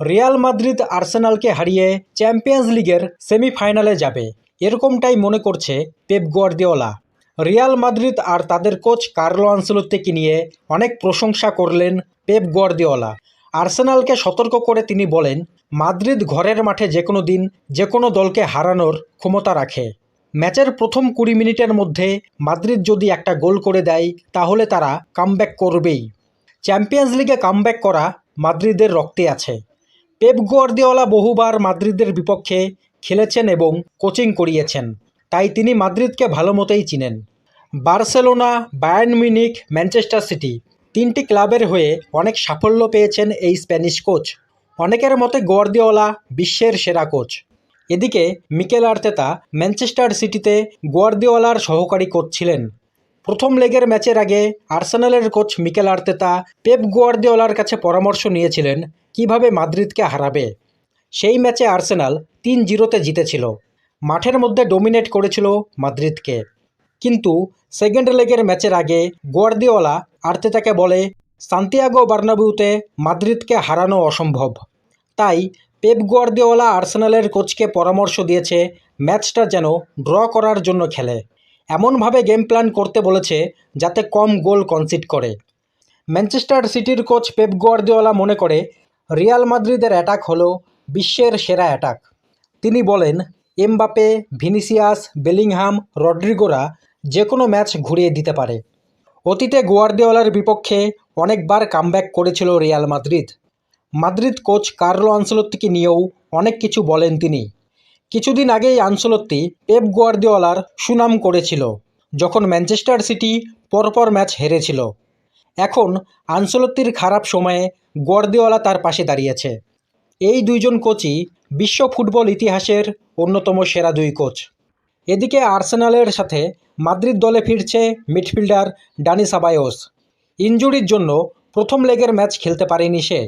Real Madrid আর্সেনালকে হারিয়ে champions লিগের সেমিফাইনালে যাবে। এরকমটাই মনে করছে পেপ গোয়ার্দিওলা। রিয়াল মাদ্রিদ আর তাদের কোচ কার্লো আনসেলোত্তিকে নিয়ে অনেক প্রশংসা করলেন পেপ গোয়ার্দিওলা। আর্সেনালকে সতর্ক করে তিনি বলেন, মাদ্রিদ ঘরের মাঠে যে কোনো দিন যে কোনো দলকে হারানোর ক্ষমতা রাখে। ম্যাচের প্রথম কুড়ি মিনিটের মধ্যে মাদ্রিদ যদি একটা গোল করে দেয়, তাহলে তারা কামব্যাক করবেই। চ্যাম্পিয়ন্স লিগে কামব্যাক করা মাদ্রিদের রক্তে আছে। পেপ গোয়ার্দিওলা বহুবার মাদ্রিদের বিপক্ষে খেলেছেন এবং কোচিং করিয়েছেন, তাই তিনি মাদ্রিদকে ভালো মতোই চিনেন। Barcelona, Bayern Munich Manchester City তিনটি ক্লাবের হয়ে অনেক সাফল্য পেয়েছেন এই স্প্যানিশ কোচ। অনেকের মতে গোয়ার্দিওলা বিশ্বের সেরা কোচ। এদিকে মিকেল আর্তেতা ম্যানচেস্টার সিটিতে গোয়ার্দিওলার সহকারী কোচ ছিলেন। প্রথম লেগের ম্যাচের আগে আর্সেনালের কোচ মিকেল আর্তেতা পেপ গোয়ার্দিওলার কাছে পরামর্শ নিয়েছিলেন কীভাবে মাদ্রিদকে হারাবে? সেই ম্যাচে আর্সেনাল তিন জিরোতে জিতেছিল। মাঠের মধ্যে ডোমিনেট করেছিল মাদ্রিদকে। কিন্তু সেকেন্ড লেগের ম্যাচের আগে গোয়ার্দিওলা আর্তেতাকে বলে, সান্তিয়াগো বার্নাবিউতে মাদ্রিদকে হারানো অসম্ভব। তাই পেপ গোয়ার্দিওলা আর্সেনালের কোচকে পরামর্শ দিয়েছে, ম্যাচটা যেন ড্র করার জন্য খেলে। এমনভাবে গেম প্ল্যান করতে বলেছে, যাতে কম গোল কনসিড করে। ম্যানচেস্টার সিটির কোচ পেপ গোয়ার্দিওলা মনে করে রিয়াল মাদ্রিদের অ্যাটাক হলো বিশ্বের সেরা অ্যাটাক। তিনি বলেন এমবাপে ভিনিসিয়াস, বেলিংহাম, রড্রিগোরা যে কোনো ম্যাচ ঘুরিয়ে দিতে পারে। অতীতে গোয়ার্দিওলার বিপক্ষে অনেকবার কামব্যাক করেছিল Real Madrid. Madrid coach Carlo আনসেলোত্তিকে নিয়েও অনেক কিছু বলেন তিনি। কিছুদিন আগেই আনসেলোত্তি পেপ গোয়ার্দিওলার সুনাম করেছিল, যখন ম্যানচেস্টার সিটি পরপর ম্যাচ হেরেছিল। এখন আনসেলোত্তির খারাপ সময়ে গোয়ার্দিওলা তার পাশে দাঁড়িয়েছে। এই দুইজন কোচই বিশ্ব ফুটবল ইতিহাসের অন্যতম সেরা দুই কোচ। এদিকে আর্সেনালের সাথে মাদ্রিদ দলে ফিরছে মিডফিল্ডার ডানি সাবায়োস। ইনজুরির জন্য প্রথম লেগের ম্যাচ খেলতে পারেনি সে।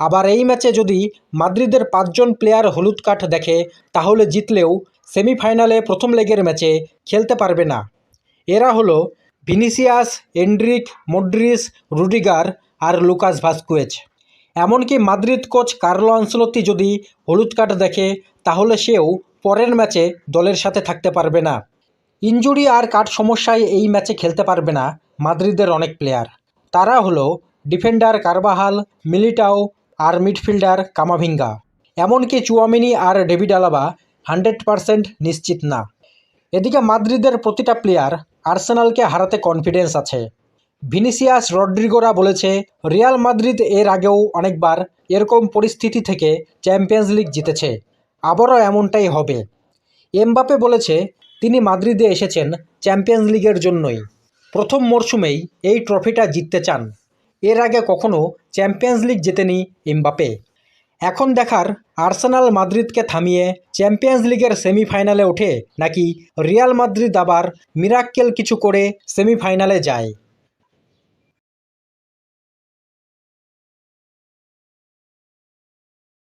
আবার এই ম্যাচে যদি মাদ্রিদের পাঁচজন প্লেয়ার হলুদ কাঠ দেখে, তাহলে জিতলেও সেমিফাইনালে প্রথম লেগের ম্যাচে খেলতে পারবে না। এরা হলো ভিনিসিয়াস, এন্ড্রিক মড্রিস রুডিগার আর লুকাস ভাস্কুয়েজ। এমনকি মাদ্রিদ কোচ কার্লো আনসেলোত্তি যদি হলুদ কার্ড দেখে, তাহলে সেও পরের ম্যাচে দলের সাথে থাকতে পারবে না। ইনজুরি আর কাট সমস্যায় এই ম্যাচে খেলতে পারবে না মাদ্রিদের অনেক প্লেয়ার। তারা হলো ডিফেন্ডার কারবাহাল, মিলিটাও আর মিডফিল্ডার কামাভিঙ্গা। এমনকি চুয়ামিনি আর ডেভিড আলাবা হান্ড্রেড পারসেন্ট নিশ্চিত না। এদিকে মাদ্রিদের প্রতিটা প্লেয়ার আর্সেনালকে হারাতে কনফিডেন্স আছে। ভিনিসিয়াস রড্রিগোরা বলেছে, রিয়াল মাদ্রিদ এর আগেও অনেকবার এরকম পরিস্থিতি থেকে চ্যাম্পিয়ন্স লিগ জিতেছে, আবারও এমনটাই হবে। এমবাপে বলেছে, তিনি মাদ্রিদে এসেছেন চ্যাম্পিয়ন্স লিগের জন্যই। প্রথম মরশুমেই এই ট্রফিটা জিততে চান। এর আগে কখনো চ্যাম্পিয়ন্স লিগ জেতেনি এমবাপে এখন দেখার আর্সেনাল মাদ্রিদকে থামিয়ে চ্যাম্পিয়ন্স লিগের সেমিফাইনালে ওঠে নাকি রিয়াল মাদ্রিদ আবার মিরাক্কেল কিছু করে সেমিফাইনালে যায়।